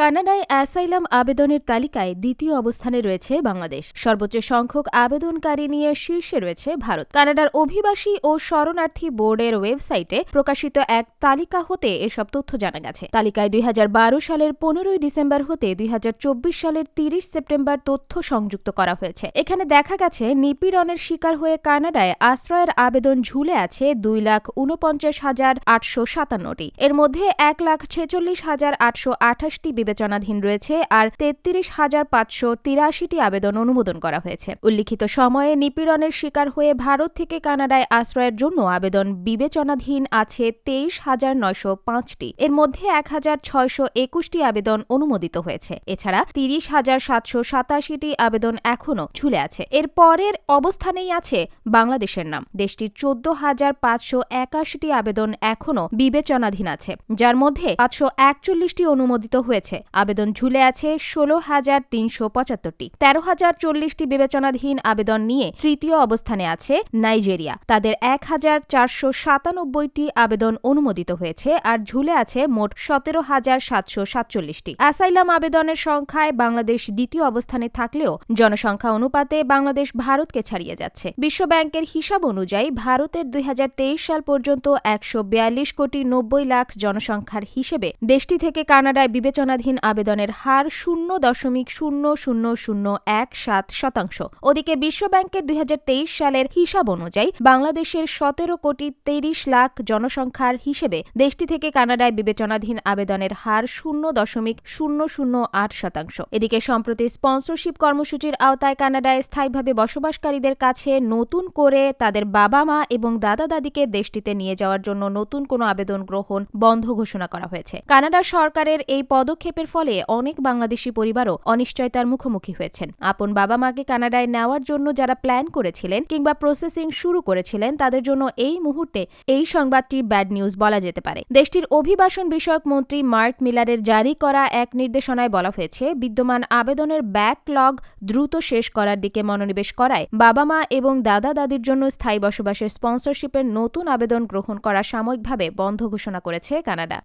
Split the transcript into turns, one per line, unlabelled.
কানাডায় অ্যাসাইলাম আবেদনের তালিকায় দ্বিতীয় অবস্থানে রয়েছে বাংলাদেশ। সর্বোচ্চ সংখ্যক আবেদনকারী নিয়ে শীর্ষে রয়েছে ভারত। কানাডার অভিবাসী ও শরণার্থী বোর্ডের ওয়েবসাইটে প্রকাশিত এক তালিকা হতে এসব তথ্য জানা গেছে। তালিকায় দুই হাজার বারো সালের পনেরোই ডিসেম্বর হতে দুই হাজার চব্বিশ সালের তিরিশ সেপ্টেম্বর তথ্য সংযুক্ত করা হয়েছে। এখানে দেখা গেছে, নিপীড়নের শিকার হয়ে কানাডায় আশ্রয়ের আবেদন ঝুলে আছে দুই লাখ উনপঞ্চাশ হাজার আটশো সাতান্নটি। এর মধ্যে এক লাখ ছেচল্লিশ হাজার আটশো আঠাশটি বিবেচনাধীন রয়েছে আর তেত্রিশ হাজার পাঁচশো তিরাশিটি আবেদন অনুমোদন করা হয়েছে। উল্লিখিত সময়ে নিপীড়নের শিকার হয়ে ভারত থেকে কানাডায় আশ্রয়ের জন্য আবেদন বিবেচনাধীন আছে তেইশ হাজার নয়শো পাঁচটি। এর মধ্যে এক হাজার ছয়শো একুশটি আবেদন অনুমোদিত হয়েছে। এছাড়া তিরিশ হাজার সাতশো সাতাশিটি আবেদন এখনও ঝুলে আছে। এর পরের অবস্থানেই আছে বাংলাদেশের নাম। দেশটির চোদ্দ হাজার পাঁচশো একাশিটি আবেদন এখনও বিবেচনাধীন আছে, যার মধ্যে পাঁচশো একচল্লিশটি অনুমোদিত হয়েছে। আবেদন ঝুলে আছে ষোলো হাজার তিনশো পঁচাত্তরটি। তেরো হাজার চল্লিশটি বিবেচনাধীন আবেদন নিয়ে তৃতীয় অবস্থানে আছে নাইজেরিয়া। তাদের এক হাজার চারশো সাতানব্বইটি আবেদন অনুমোদিত হয়েছে আর ঝুলে আছে মোট সতেরো হাজার সাতশো সাতচল্লিশটি। অ্যাসাইলাম আবেদনের সংখ্যায় বাংলাদেশ দ্বিতীয় অবস্থানে থাকলেও জনসংখ্যা অনুপাতে বাংলাদেশ ভারতকে ছাড়িয়ে যাচ্ছে। বিশ্বব্যাংকের হিসাব অনুযায়ী ভারতের দুই হাজার তেইশ সাল পর্যন্ত একশো বিয়াল্লিশ কোটি নব্বই লাখ জনসংখ্যার হিসেবে দেশটি থেকে কানাডায় বিবেচনাধীন আবেদনের হার শূন্য দশমিক শূন্য শূন্য শূন্য এক সাত শতাংশ। ওদিকে বিশ্বব্যাংকের দুই সালের হিসাব অনুযায়ী বাংলাদেশের সতেরো কোটি তেইশ লাখ জনসংখ্যার হিসেবে দেশটি থেকে কানাডায় বিবেচনাধীন আবেদনের হার শূন্য দশমিক শূন্য শূন্য আট শতাংশ। এদিকে সম্প্রতি স্পন্সরশিপ কর্মসূচির আওতায় কানাডায় স্থায়ীভাবে বসবাসকারীদের কাছে নতুন করে তাদের বাবা মা এবং দাদা দাদিকে দেশটিতে নিয়ে যাওয়ার জন্য নতুন কোনো আবেদন গ্রহণ বন্ধ ঘোষণা করা হয়েছে। কানাডা সরকারের এই পদক্ষেপের ফলে অনেক বাংলাদেশি পরিবারও অনিশ্চয়তার মুখোমুখি হয়েছেন। আপন বাবা মাকে কানাডায় নেওয়ার জন্য যারা প্ল্যান করেছিলেন কিংবা প্রসেসিং শুরু করেছিলেন, তাদের জন্য এই মুহূর্তে এই সংবাদটি ব্যাড নিউজ বলা যেতে পারে। দেশটির অভিবাসন বিষয়ক মন্ত্রী মার্ক মিলারের জারি করা এক নির্দেশনায় বলা হয়েছে, বিদ্যমান আবেদনের ব্যাকলগ দ্রুত শেষ করার দিকে মনোনিবেশ করায় বাবা মা এবং দাদা দাদির জন্য স্থায়ী বসবাসের স্পন্সরশিপের নতুন আবেদন গ্রহণ করা সাময়িকভাবে বন্ধ ঘোষণা করেছে কানাডা।